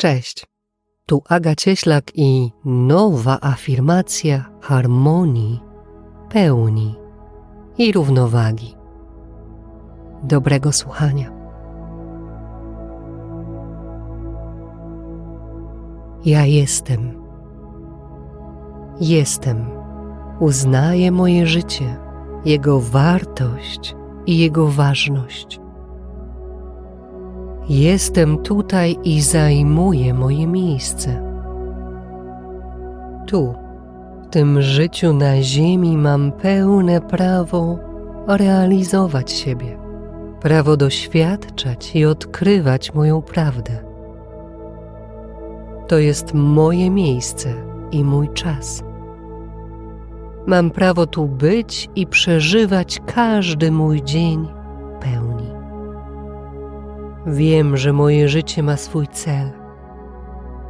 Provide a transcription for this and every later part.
Cześć. Tu Aga Cieślak i nowa afirmacja harmonii, pełni i równowagi. Dobrego słuchania. Ja jestem. Jestem. Uznaję moje życie, jego wartość i jego ważność. Jestem tutaj i zajmuję moje miejsce. Tu, w tym życiu na Ziemi, mam pełne prawo realizować siebie, prawo doświadczać i odkrywać moją prawdę. To jest moje miejsce i mój czas. Mam prawo tu być i przeżywać każdy mój dzień pełni. Wiem, że moje życie ma swój cel.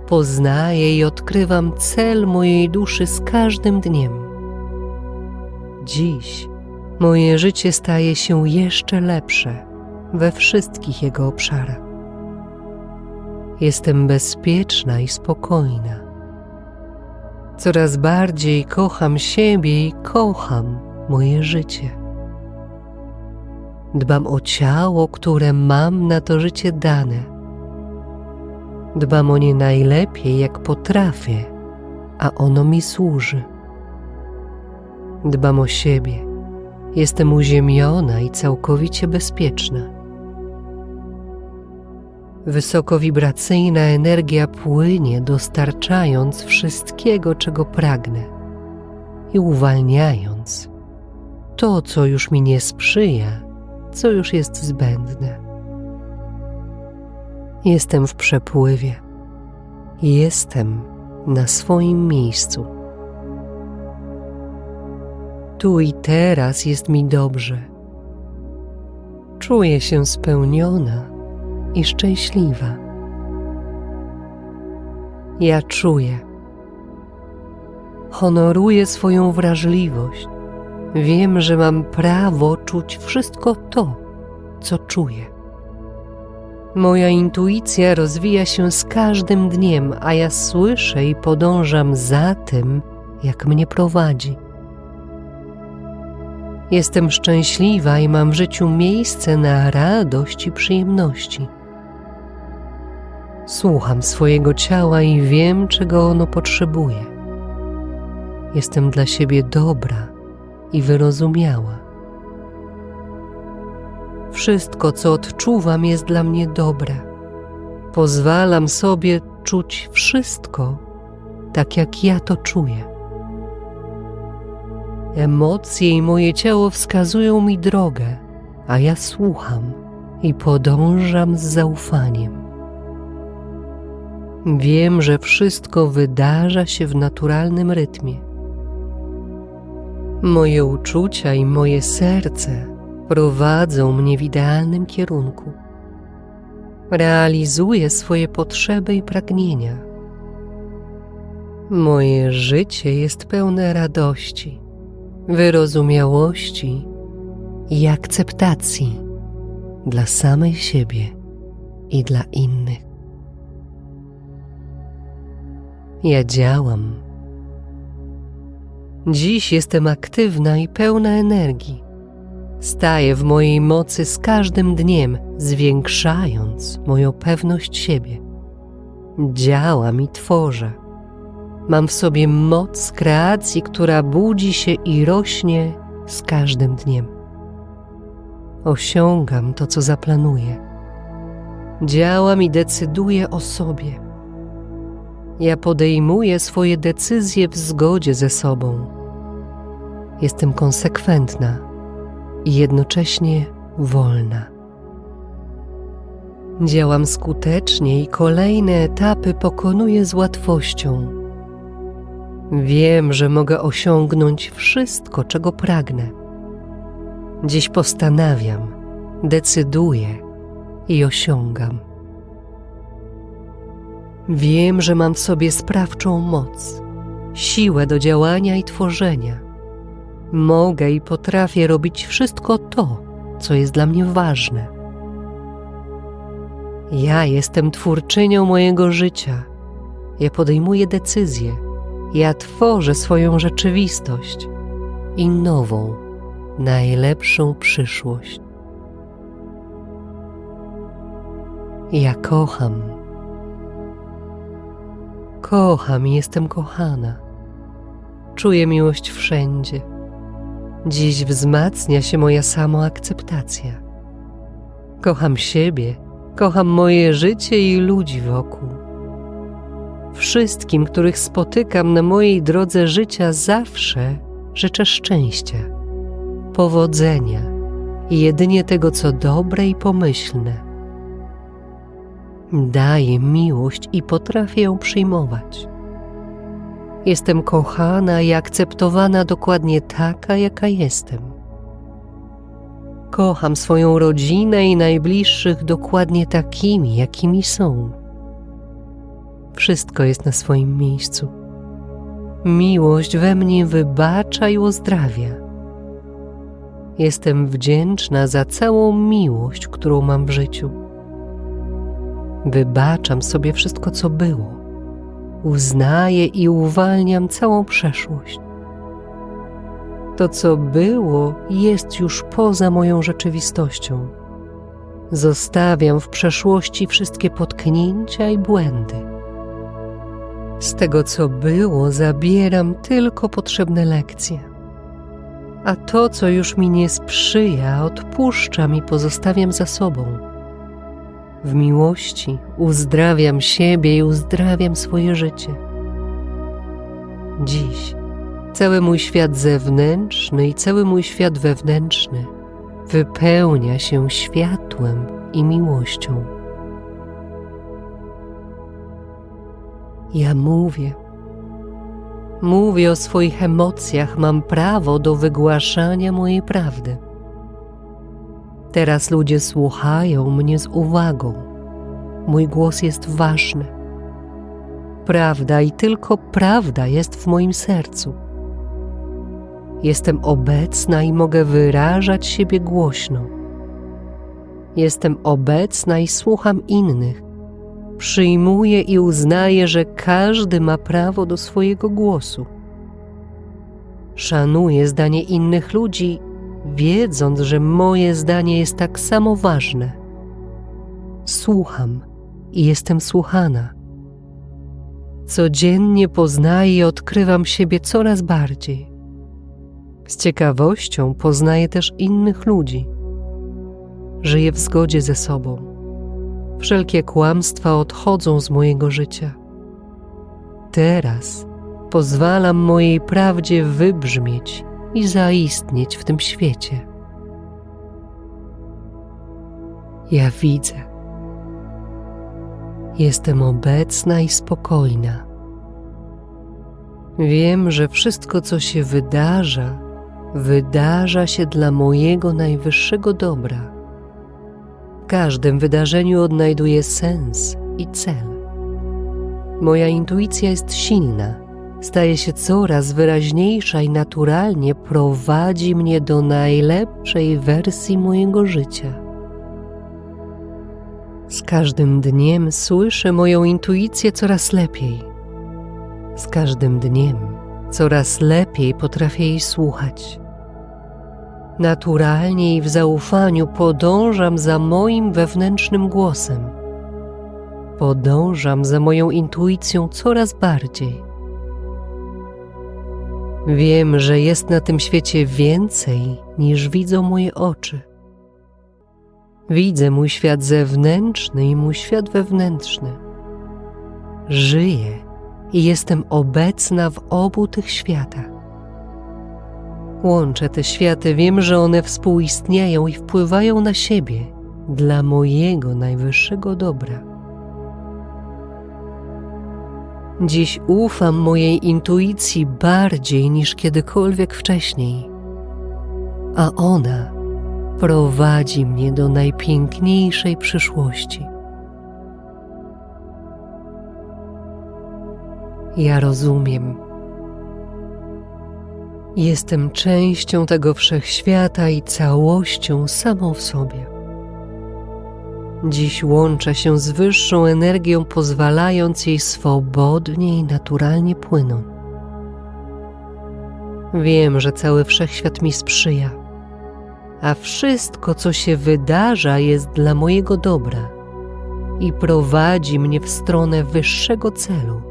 Poznaję i odkrywam cel mojej duszy z każdym dniem. Dziś moje życie staje się jeszcze lepsze we wszystkich jego obszarach. Jestem bezpieczna i spokojna. Coraz bardziej kocham siebie i kocham moje życie. Dbam o ciało, które mam na to życie dane. Dbam o nie najlepiej, jak potrafię, a ono mi służy. Dbam o siebie. Jestem uziemiona i całkowicie bezpieczna. Wysokowibracyjna energia płynie, dostarczając wszystkiego, czego pragnę i uwalniając to, co już mi nie sprzyja co już jest zbędne. Jestem w przepływie. Jestem na swoim miejscu. Tu i teraz jest mi dobrze. Czuję się spełniona i szczęśliwa. Ja czuję. Honoruję swoją wrażliwość Wiem, że mam prawo czuć wszystko to, co czuję. Moja intuicja rozwija się z każdym dniem, a ja słyszę i podążam za tym, jak mnie prowadzi. Jestem szczęśliwa i mam w życiu miejsce na radość i przyjemności. Słucham swojego ciała i wiem, czego ono potrzebuje. Jestem dla siebie dobra i wyrozumiała. Wszystko, co odczuwam, jest dla mnie dobre. Pozwalam sobie czuć wszystko tak, jak ja to czuję. Emocje i moje ciało wskazują mi drogę, a ja słucham i podążam z zaufaniem. Wiem, że wszystko wydarza się w naturalnym rytmie Moje uczucia i moje serce prowadzą mnie w idealnym kierunku. Realizuję swoje potrzeby i pragnienia. Moje życie jest pełne radości, wyrozumiałości i akceptacji dla samej siebie i dla innych. Ja działam Dziś jestem aktywna i pełna energii. Staję w mojej mocy z każdym dniem, zwiększając moją pewność siebie. Działam i tworzę. Mam w sobie moc kreacji, która budzi się i rośnie z każdym dniem. Osiągam to, co zaplanuję. Działam i decyduję o sobie ja podejmuję swoje decyzje w zgodzie ze sobą. Jestem konsekwentna i jednocześnie wolna. Działam skutecznie i kolejne etapy pokonuję z łatwością. Wiem, że mogę osiągnąć wszystko, czego pragnę. Dziś postanawiam, decyduję i osiągam. Wiem, że mam w sobie sprawczą moc, siłę do działania i tworzenia. Mogę i potrafię robić wszystko to, co jest dla mnie ważne. Ja jestem twórczynią mojego życia. Ja podejmuję decyzje. Ja tworzę swoją rzeczywistość i nową, najlepszą przyszłość. Ja kocham. Kocham i jestem kochana. Czuję miłość wszędzie. Dziś wzmacnia się moja samoakceptacja. Kocham siebie, kocham moje życie i ludzi wokół. Wszystkim, których spotykam na mojej drodze życia, zawsze życzę szczęścia, powodzenia i jedynie tego, co dobre i pomyślne. Daję miłość i potrafię ją przyjmować. Jestem kochana i akceptowana dokładnie taka, jaka jestem. Kocham swoją rodzinę i najbliższych dokładnie takimi, jakimi są. Wszystko jest na swoim miejscu. Miłość we mnie wybacza i uzdrawia. Jestem wdzięczna za całą miłość, którą mam w życiu. Wybaczam sobie wszystko, co było uznaję i uwalniam całą przeszłość. To, co było, jest już poza moją rzeczywistością. Zostawiam w przeszłości wszystkie potknięcia i błędy. Z tego, co było, zabieram tylko potrzebne lekcje. A to, co już mi nie sprzyja, odpuszczam i pozostawiam za sobą w miłości uzdrawiam siebie i uzdrawiam swoje życie. Dziś cały mój świat zewnętrzny i cały mój świat wewnętrzny wypełnia się światłem i miłością. Ja mówię. Mówię o swoich emocjach, mam prawo do wygłaszania mojej prawdy. Teraz ludzie słuchają mnie z uwagą. Mój głos jest ważny. Prawda i tylko prawda jest w moim sercu. Jestem obecna i mogę wyrażać siebie głośno. Jestem obecna i słucham innych. Przyjmuję i uznaję, że każdy ma prawo do swojego głosu. Szanuję zdanie innych ludzi wiedząc, że moje zdanie jest tak samo ważne. Słucham i jestem słuchana. Codziennie poznaję i odkrywam siebie coraz bardziej. Z ciekawością poznaję też innych ludzi. Żyję w zgodzie ze sobą. Wszelkie kłamstwa odchodzą z mojego życia. Teraz pozwalam mojej prawdzie wybrzmieć i zaistnieć w tym świecie. Ja widzę. Jestem obecna i spokojna. Wiem, że wszystko, co się wydarza, wydarza się dla mojego najwyższego dobra. W każdym wydarzeniu odnajduję sens i cel. Moja intuicja jest silna staje się coraz wyraźniejsza i naturalnie prowadzi mnie do najlepszej wersji mojego życia. Z każdym dniem słyszę moją intuicję coraz lepiej. Z każdym dniem coraz lepiej potrafię jej słuchać. Naturalnie i w zaufaniu podążam za moim wewnętrznym głosem. Podążam za moją intuicją coraz bardziej Wiem, że jest na tym świecie więcej niż widzą moje oczy. Widzę mój świat zewnętrzny i mój świat wewnętrzny. Żyję i jestem obecna w obu tych światach. Łączę te światy, wiem, że one współistnieją i wpływają na siebie dla mojego najwyższego dobra. Dziś ufam mojej intuicji bardziej niż kiedykolwiek wcześniej, a ona prowadzi mnie do najpiękniejszej przyszłości. Ja rozumiem. Jestem częścią tego wszechświata i całością samą w sobie. Dziś łączę się z wyższą energią, pozwalając jej swobodnie i naturalnie płynąć. Wiem, że cały wszechświat mi sprzyja, a wszystko, co się wydarza, jest dla mojego dobra i prowadzi mnie w stronę wyższego celu,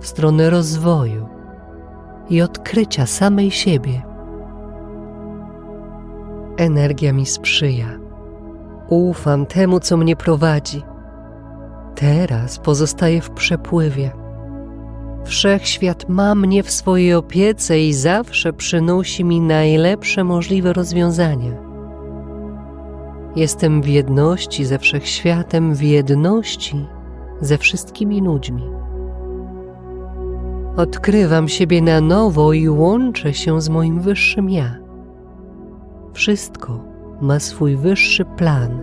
w stronę rozwoju i odkrycia samej siebie. Energia mi sprzyja. Ufam temu, co mnie prowadzi. Teraz pozostaję w przepływie. Wszechświat ma mnie w swojej opiece i zawsze przynosi mi najlepsze możliwe rozwiązania. Jestem w jedności ze wszechświatem, w jedności ze wszystkimi ludźmi. Odkrywam siebie na nowo i łączę się z moim wyższym ja. Wszystko ma swój wyższy plan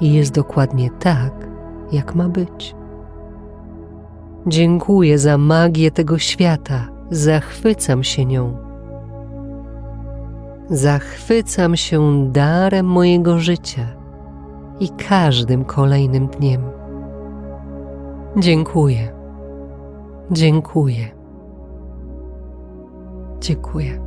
i jest dokładnie tak, jak ma być. Dziękuję za magię tego świata, zachwycam się nią. Zachwycam się darem mojego życia i każdym kolejnym dniem. Dziękuję. Dziękuję. Dziękuję.